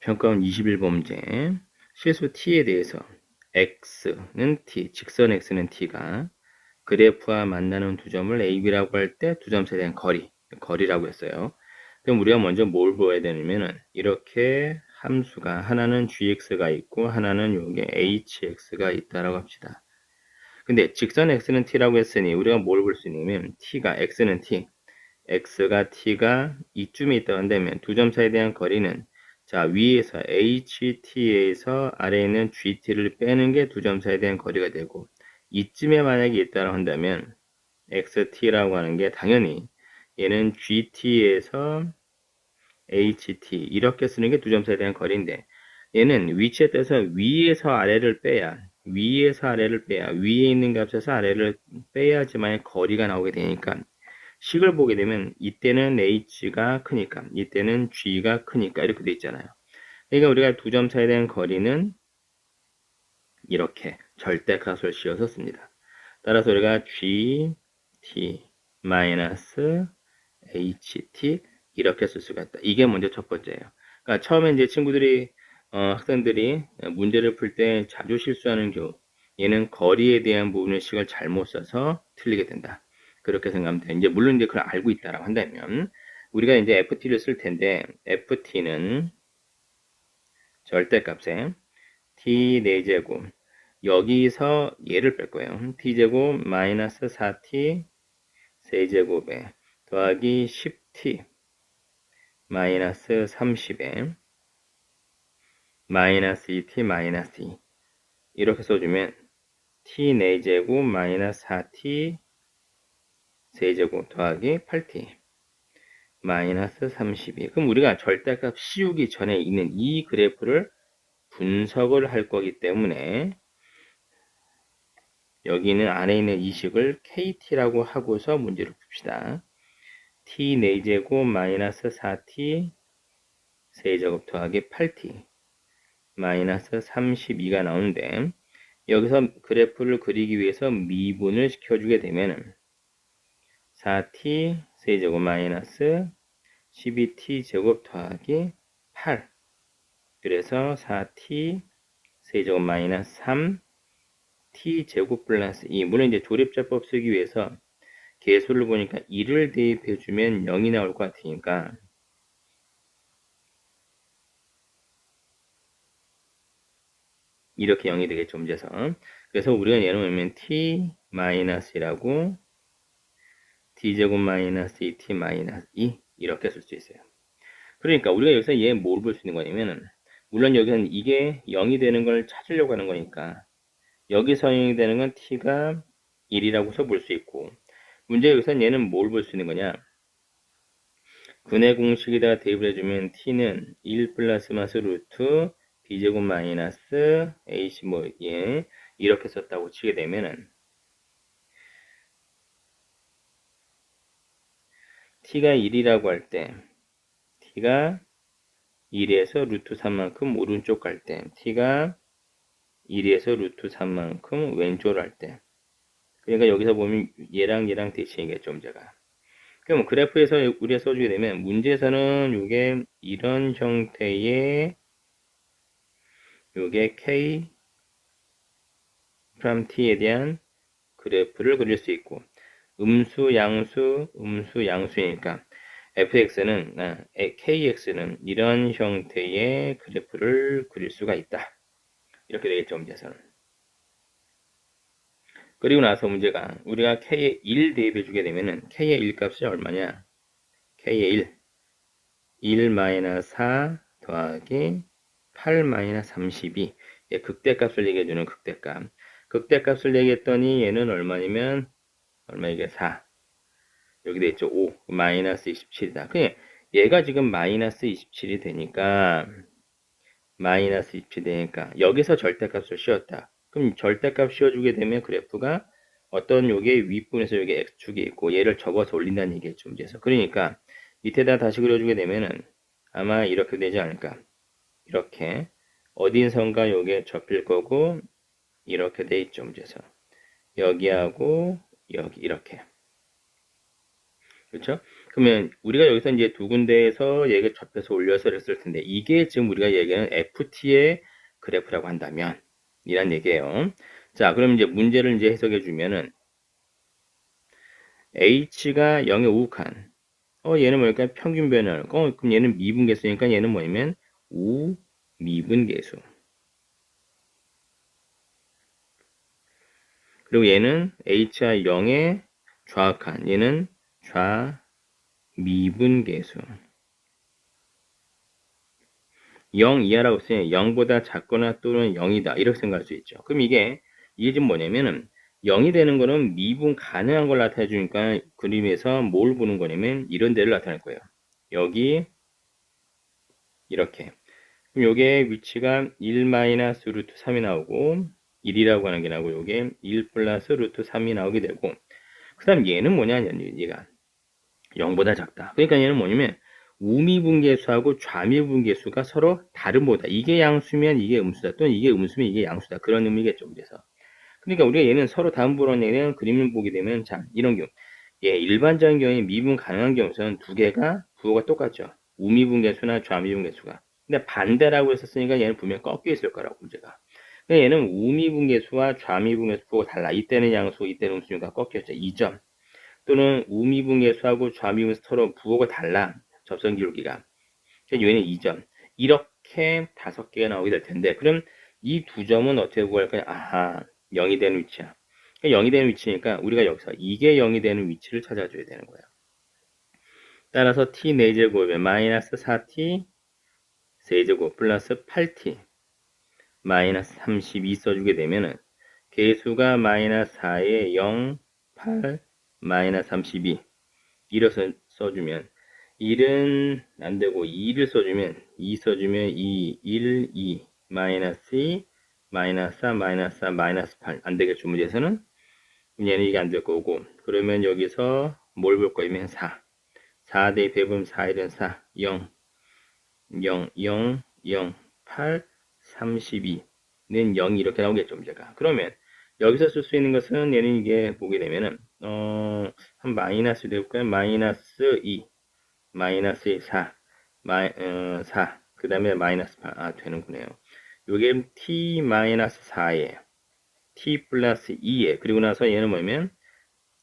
평가원 21번문제 실수 t에 대해서 x는 t, 직선 x는 t가 그래프와 만나는 두 점을 a, b라고 할 때 두점 대한 거리, 거리라고 했어요. 그럼 우리가 먼저 뭘 보아야 되냐면은 이렇게 함수가 하나는 gx가 있고 하나는 요게 hx가 있다라고 합시다. 근데 직선 x는 t라고 했으니 우리가 뭘 볼 수 있냐면 t가 x는 t, x가 t가 이쯤에 있다고 한다면 두 점 사이에 대한 거리는 자, 위에서 HT에서 아래에 있는 GT를 빼는 게 두 점 사이에 대한 거리가 되고 이쯤에 만약에 있다고 한다면 XT라고 하는 게 당연히 얘는 GT에서 HT 이렇게 쓰는 게 두 점 사이에 대한 거리인데 얘는 위치에 따라서 위에서 아래를 빼야 위에서 아래를 빼야 위에 있는 값에서 아래를 빼야지만 거리가 나오게 되니까 식을 보게 되면 이때는 h가 크니까 이때는 g가 크니까 이렇게 돼 있잖아요. 그러니까 우리가 두 점 사이에 대한 거리는 이렇게 절대값을 씌워서 씁니다. 따라서 우리가 g, t, 마이너스 ht 이렇게 쓸 수가 있다. 이게 먼저 첫 번째예요. 그러니까 처음에 이제 친구들이 어, 학생들이 문제를 풀 때 자주 실수하는 경우 얘는 거리에 대한 부분의 식을 잘못 써서 틀리게 된다. 그렇게 생각하면 돼. 이제 물론 이제 그걸 알고 있다라고 한다면 우리가 이제 ft를 쓸 텐데 ft는 절대값에 t 4제곱 여기서 얘를 뺄 거예요. t제곱 마이너스 4t 세제곱에 더하기 10t 마이너스 30에 마이너스 2t 마이너스 2 이렇게 써주면 t 4제곱 마이너스 4t 세제곱 더하기 8t 마이너스 32 그럼 우리가 절대값 씌우기 전에 있는 이 그래프를 분석을 할 거기 때문에 여기는 안에 있는 이 식을 kt라고 하고서 문제를 풉시다. T 4제곱 마이너스 4t 세제곱 더하기 8t 마이너스 32가 나오는데 여기서 그래프를 그리기 위해서 미분을 시켜주게 되면은 4t 세제곱 마이너스 12t 제곱 더하기 8 그래서 4t 세제곱 마이너스 3 t 제곱 플러스 2 물론 이제 조립자법 쓰기 위해서 개수를 보니까 1을 대입해 주면 0이 나올 것 같으니까. 이렇게 0이 되겠죠 문제에서. 그래서 우리가 얘는 보면 t 마이너스라고 d제곱 마이너스 2t 마이너스 2 이렇게 쓸 수 있어요. 그러니까 우리가 여기서 얘뭘볼수 있는 거냐면은 물론 여기는 이게 0이 되는 걸 찾으려고 하는 거니까 여기서 0이 되는 건 t가 1이라고 써볼 수 있고 문제 여기서 얘는 뭘 볼 수 있는 거냐 근의 공식에다가 대입을 해주면 t는 1 플러스 마스 루트 b제곱 마이너스 ac 뭐예 이렇게 썼다고 치게 되면은 t가 1이라고 할 때 t가 1에서 루트 3만큼 오른쪽 갈 때 t가 1에서 루트 3만큼 왼쪽으로 할 때. 그러니까 여기서 보면 얘랑 얘랑 대칭이겠죠 문제가. 그럼 그래프에서 우리가 써주게 되면 문제에서는 이게 이런 형태의 요게 k from t에 대한 그래프를 그릴 수 있고 음수, 양수, 음수, 양수이니까 fx는 아, kx는 이런 형태의 그래프를 그릴 수가 있다. 이렇게 되겠죠, 문제에서는. 그리고 나서 문제가 우리가 k의 1 대입해 주게 되면은 k의 1 값이 얼마냐? k의 1 1 마이너스 4 더하기 8 마이너스 32 예, 극대값을 얘기해 주는 극대값. 극대값을 얘기했더니 얘는 얼마냐면 얼마 이게 4 여기 돼 있죠. 5 마이너스 27이다. 그냥 얘가 지금 마이너스 27이 되니까 마이너스 27이 되니까 여기서 절대값을 씌웠다. 그럼 절대값 씌워주게 되면 그래프가 어떤 요게 윗분에서 요게 x축이 있고 얘를 접어서 올린다는 얘기겠죠 문제에서. 그러니까 밑에다 다시 그려주게 되면은 아마 이렇게 되지 않을까. 이렇게. 어딘선가 요게 접힐 거고 이렇게 돼 있죠 문제에서. 여기하고 여기 이렇게 그렇죠? 그러면 우리가 여기서 이제 두 군데에서 얘가 접해서 올려서 했을 텐데 이게 지금 우리가 얘기하는 FT의 그래프라고 한다면 이란 얘기예요. 자, 그럼 이제 문제를 이제 해석해 주면은 h가 0에 우욱한 어 얘는 뭐니까 평균 변화를 어 그럼 얘는 미분계수니까 얘는 뭐냐면 우 미분계수 그리고 얘는 h가 0에 좌악한 얘는 좌 미분계수 0 이하라고 쓰면 0보다 작거나 또는 0이다 이렇게 생각할 수 있죠. 그럼 이게 이게 지금 뭐냐면은 0이 되는 거는 미분 가능한 걸 나타내 주니까 그림에서 뭘 보는 거냐면 이런 데를 나타낼 거예요. 여기 이렇게 그럼 요게 위치가 1 마이너스 루트 3이 나오고 1이라고 하는 게 나오고 요게 1 플러스 루트 3이 나오게 되고 그 다음 얘는 뭐냐 얘가 0보다 작다. 그러니까 얘는 뭐냐면 우미분계수하고 좌미분계수가 서로 다른 보다. 이게 양수면 이게 음수다. 또는 이게 음수면 이게 양수다. 그런 의미겠죠. 그래서. 그러니까 우리가 얘는 서로 다른 보라는 얘기는 그림을 보게 되면 자 이런 경우 예, 일반적인 경우에 미분 가능한 경우에는 두 개가 부호가 똑같죠. 우미분계수나 좌미분계수가. 근데 반대라고 했었으니까 얘는 분명 꺾여 있을 거라고 문제가. 얘는 우미분계수와 좌미분계수 부호가 달라. 이때는 양수, 이때는 음수니까 꺾였죠. 2점. 또는 우미분계수하고 좌미분계수 서로 부호가 달라. 접선 기울기가. 얘는 2점. 이렇게 다섯 개가 나오게 될 텐데 그럼 이 두 점은 어떻게 구할까요? 아하 0이 되는 위치야. 그러니까 0이 되는 위치니까 우리가 여기서 이게 0이 되는 위치를 찾아줘야 되는 거예요. 따라서 t 4제곱에 마이너스 4t 세제곱 플러스 8t 마이너스 32 써주게 되면은 개수가 마이너스 4에 0, 8, 마이너스 32 이래서 써주면 1은 안 되고 2를 써주면 2 써주면 2, 1, 2 마이너스 2 마이너스 4 마이너스 4 마이너스 8 안 되겠죠 문제에서는? 얘는 이게 안 될 거고. 그러면 여기서 뭘 볼 거냐면 4 4 대입해보면 4, 1은 4 0 0 0 0 8 32는 0이 이렇게 나오겠죠 문제가. 그러면 여기서 쓸 수 있는 것은 얘는 이게 보게 되면은 어, 한 마이너스 될까요? 마이너스 2 마이너스 4, 마이, 어, 4, 그 다음에 마이너스 8, 아, 되는구네요. 요게 t 마이너스 4에, t 플러스 2에, 그리고 나서 얘는 뭐냐면,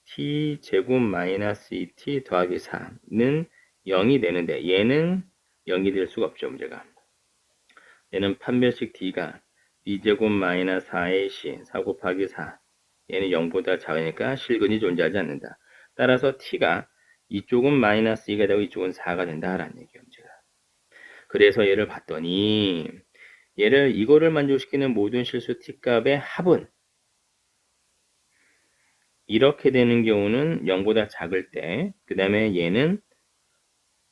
t 제곱 마이너스 2t 더하기 4는 0이 되는데, 얘는 0이 될 수가 없죠, 문제가. 얘는 판별식 d가 2제곱 마이너스 4의 c, 4 곱하기 4. 얘는 0보다 작으니까 실근이 존재하지 않는다. 따라서 t가 이쪽은 마이너스 2가 되고 이쪽은 4가 된다라는 얘기예요. 문제가. 그래서 얘를 봤더니 얘를 이거를 만족시키는 모든 실수 t값의 합은 이렇게 되는 경우는 0보다 작을 때, 그 다음에 얘는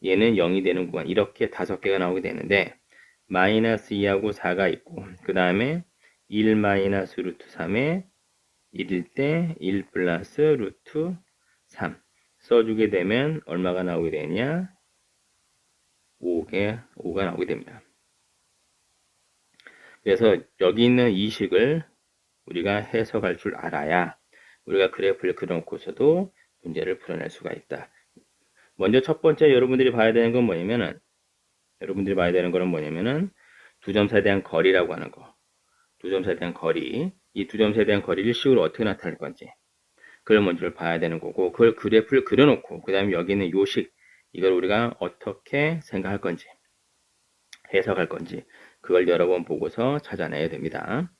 얘는 0이 되는 구간 이렇게 다섯 개가 나오게 되는데 마이너스 2하고 4가 있고 그 다음에 1 마이너스 루트 3에 1일 때 1 플러스 루트 3 써주게 되면 얼마가 나오게 되냐? 5개, 5가 나오게 됩니다. 그래서 여기 있는 이 식을 우리가 해석할 줄 알아야 우리가 그래프를 그려놓고서도 문제를 풀어낼 수가 있다. 먼저 첫 번째 여러분들이 봐야 되는 건 뭐냐면은 여러분들이 봐야 되는 거는 뭐냐면은 두 점사에 대한 거리라고 하는 거. 두 점사에 대한 거리. 이 두 점사에 대한 거리를 식으로 어떻게 나타낼 건지. 그걸 먼저 봐야 되는 거고 그걸 그래프를 그려놓고 그 다음에 여기 있는 요식 이걸 우리가 어떻게 생각할 건지 해석할 건지 그걸 여러 번 보고서 찾아내야 됩니다.